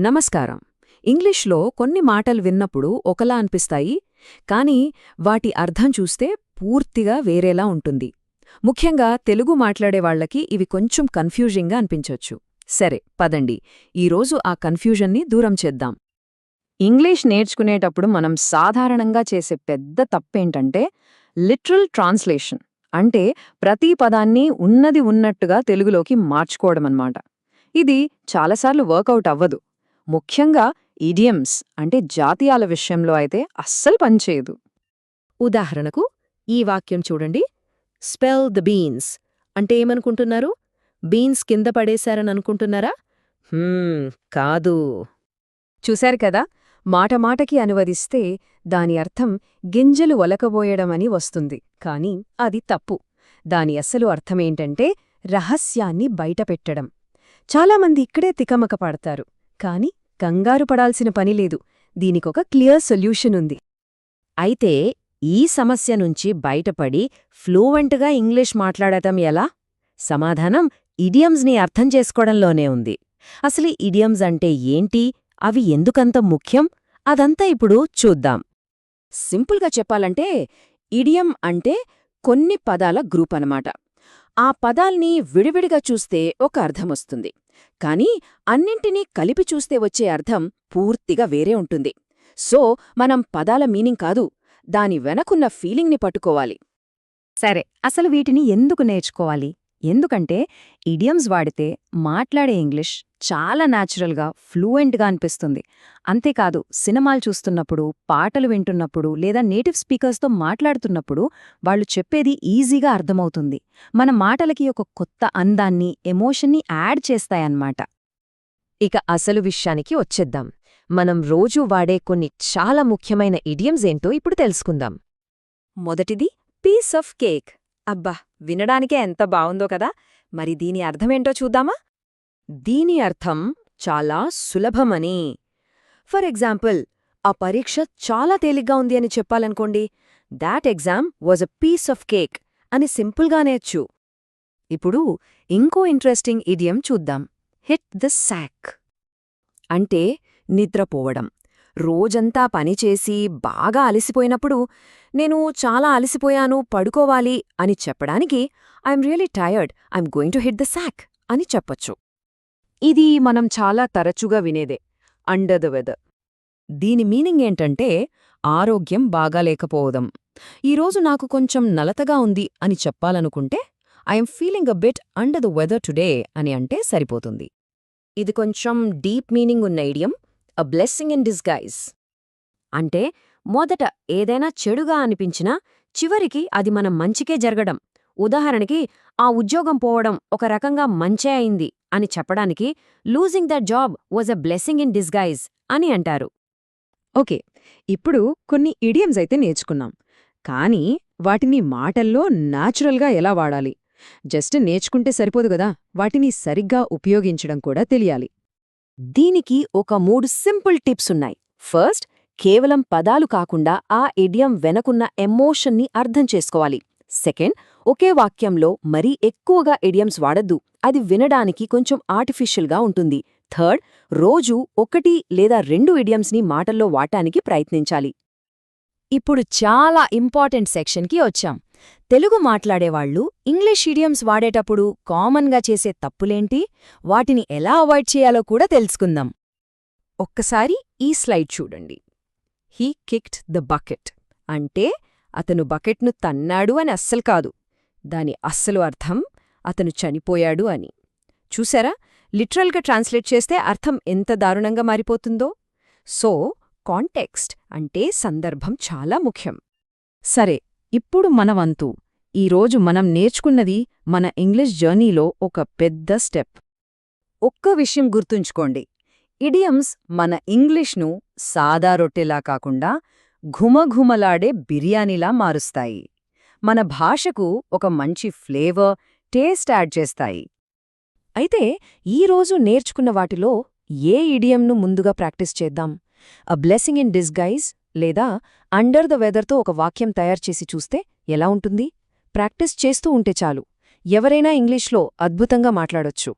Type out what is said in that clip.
నమస్కారం. ఇంగ్లీష్లో కొన్ని మాటలు విన్నప్పుడు ఒకలా అనిపిస్తాయి కానీ వాటి అర్థం చూస్తే పూర్తిగా వేరేలా ఉంటుంది. ముఖ్యంగా తెలుగు మాట్లాడేవాళ్ళకి ఇవి కొంచెం కన్ఫ్యూజింగ్గా అనిపించొచ్చు. సరే పదండి. ఈరోజు ఆ కన్ఫ్యూజన్ని దూరం చేద్దాం. ఇంగ్లీష్ నేర్చుకునేటప్పుడు మనం సాధారణంగా చేసే పెద్ద తప్పేంటంటే లిటరల్ ట్రాన్స్లేషన్ అంటే ప్రతి పదాన్ని ఉన్నది ఉన్నట్టుగా తెలుగులోకి మార్చుకోవడమన్నమాట. ఇది చాలాసార్లు వర్కౌట్ అవ్వదు. ముఖ్యంగా ఇడియమ్స్ అంటే జాతీయాల విషయంలో అయితే అస్సలు పనిచేయదు ఉదాహరణకు ఈ వాక్యం చూడండి. స్పెల్ ద బీన్స్ అంటే ఏమనుకుంటున్నారు? బీన్స్ కింద పడేశారని అనుకుంటున్నారా? హ్మ్, కాదు. చూశారు కదా? మాట మాటకి అనువదిస్తే దాని అర్థం గింజలు ఒలకబోయడమని వస్తుంది. కాని అది తప్పు. దాని అసలు అర్థమేంటంటే రహస్యాన్ని బయటపెట్టడం. చాలామంది ఇక్కడే తికమక పడతారు. కాని కంగారు పడాల్సిన పనిలేదు దీనికొక క్లియర్ సొల్యూషన్ ఉంది. అయితే ఈ సమస్య నుంచి బయటపడి ఫ్లూవెంట్గా ఇంగ్లీష్ మాట్లాడటం ఎలా? సమాధానం ఇడియమ్స్ని అర్థం చేసుకోవడంలోనే ఉంది. అసలు ఇడియమ్స్ అంటే ఏంటి? అవి ఎందుకంత ముఖ్యం? అదంతా ఇప్పుడు చూద్దాం. సింపుల్గా చెప్పాలంటే ఇడియం అంటే కొన్ని పదాల గ్రూప్ అనమాట ఆ పదాల్ని విడివిడిగా చూస్తే ఒక అర్థమొస్తుంది. కానీ అన్నింటినీ కలిపి చూస్తే వచ్చే అర్థం పూర్తిగా వేరే ఉంటుంది. సో మనం పదాల మీనింగ్ కాదు దాని వెనకున్న ఫీలింగ్ని పట్టుకోవాలి. సరే అసలు వీటిని ఎందుకు నేర్చుకోవాలి? ఎందుకంటే ఇడియమ్స్ వాడితే మాట్లాడే ఇంగ్లీష్ చాలా న్యాచురల్గా ఫ్లూయెంట్గా అనిపిస్తుంది. అంతేకాదు సినిమాలు చూస్తున్నప్పుడు పాటలు వింటున్నప్పుడు లేదా నేటివ్ స్పీకర్స్తో మాట్లాడుతున్నప్పుడు వాళ్ళు చెప్పేది ఈజీగా అర్థమవుతుంది. మన మాటలకి ఒక కొత్త అందాన్ని ఎమోషన్ని యాడ్ చేస్తాయన్నమాట. ఇక అసలు విషయానికి వచ్చేద్దాం. మనం రోజూ వాడే కొన్ని చాలా ముఖ్యమైన ఇడియమ్స్ ఏంటో ఇప్పుడు తెలుసుకుందాం. మొదటిది పీస్ ఆఫ్ కేక్. అబ్బా వినడానికే ఎంత బావుందో కదా! మరి దీని అర్థమేంటో చూద్దామా? దీని అర్థం చాలా సులభమని. ఫర్ ఎగ్జాంపుల్ ఆ పరీక్ష చాలా తేలిగ్గా ఉంది అని చెప్పాలనుకోండి. That exam was a piece of cake అని సింపుల్గా నేర్చు. ఇప్పుడు ఇంకో ఇంట్రెస్టింగ్ ఇడియం చూద్దాం. హిట్ ద శాక్ అంటే నిద్రపోవడం. రోజంతా పనిచేసి బాగా అలసిపోయినప్పుడు నేను చాలా అలసిపోయాను పడుకోవాలి అని చెప్పడానికి I'm really tired I'm going to hit the sack అని చెప్పొచ్చు. ఇది మనం చాలా తరచుగా వినేదే అండర్ ద వెదర్ దీని మీనింగ్ ఏంటంటే ఆరోగ్యం బాగాలేకపోవడం ఈరోజు నాకు కొంచెం నలతగా ఉంది అని చెప్పాలనుకుంటే I'm feeling a bit under the weather today అని అంటే సరిపోతుంది. ఇది కొంచెం డీప్ మీనింగ్ ఉన్న idiom a blessing in disguise అంటే మొదట ఏదైనా చెడుగా అనిపించినా చివరికి అది మన మంచికే జరగడం. ఉదాహరణకి ఆ ఉద్యోగం పోవడం ఒక రకంగా మంచే అయింది అని చెప్పడానికి losing the job was a blessing in disguise అని అంటారు. ఓకే ఇప్పుడు కొన్ని ఇడియమ్స్ అయితే నేర్చుకున్నాం కానీ వాటిని మాటల్లో నాచురల్గా ఎలా వాడాలి? జస్ట్ నేర్చుకుంటే సరిపోదు గదా వాటిని సరిగ్గా ఉపయోగించడం కూడా తెలియాలి. దీనికి ఒక మూడు సింపుల్ టిప్స్ ఉన్నాయి. ఫస్ట్ కేవలం పదాలు కాకుండా ఆ ఇడియం వెనకున్న ఎమోషన్ని అర్థం చేసుకోవాలి. సెకండ్ ఒకే వాక్యంలో మరీ ఎక్కువగా ఇడియమ్స్ వాడద్దు. అది వినడానికి కొంచెం ఆర్టిఫిషియల్గా ఉంటుంది. థర్డ్ రోజూ ఒకటి లేదా రెండు ఇడియమ్స్ని మాటల్లో వాటానికి ప్రయత్నించాలి. ఇప్పుడు చాలా ఇంపార్టెంట్ సెక్షన్కి వచ్చాం. తెలుగు మాట్లాడేవాళ్ళు ఇంగ్లీష్ ఇడియమ్స్ వాడేటప్పుడు కామన్గా చేసే తప్పులేంటి? వాటిని ఎలా అవాయిడ్ చేయాలో కూడా తెలుసుకుందాం. ఒక్కసారి ఈ స్లైడ్ చూడండి. He kicked the bucket. అంటే అతను బకెట్ను తన్నాడు అని అస్సలు కాదు. దాని అస్సలు అర్థం అతను చనిపోయాడు అని. చూసారా? లిటరల్గా ట్రాన్స్లేట్ చేస్తే అర్థం ఎంత దారుణంగా మారిపోతుందో. సో కాంటెక్స్ట్ అంటే సందర్భం చాలా ముఖ్యం. సరే ఇప్పుడు మనవంతు. ఈరోజు మనం నేర్చుకున్నది మన ఇంగ్లీష్ జర్నీలో ఒక పెద్ద స్టెప్. ఒక్క విషయం గుర్తుంచుకోండి. ఇడియమ్స్ మన ఇంగ్లీష్ను సాదా రొట్టెలా కాకుండా ఘుమఘుమలాడే బిర్యానీలా మారుస్తాయి. మన భాషకు ఒక మంచి ఫ్లేవర్ టేస్ట్ యాడ్ చేస్తాయి. అయితే ఈరోజు నేర్చుకున్న వాటిలో ఏ ఇడియంను ముందుగా ప్రాక్టీస్ చేద్దాం? అ బ్లెస్సింగ్ ఇన్ డిస్గైజ్ లేదా అండర్ ద వెదర్తో ఒక వాక్యం తయారుచేసి చూస్తే ఎలా ఉంటుంది? ప్రాక్టీస్ చేస్తూ ఉంటే చాలు. ఎవరైనా ఇంగ్లీష్లో అద్భుతంగా మాట్లాడొచ్చు.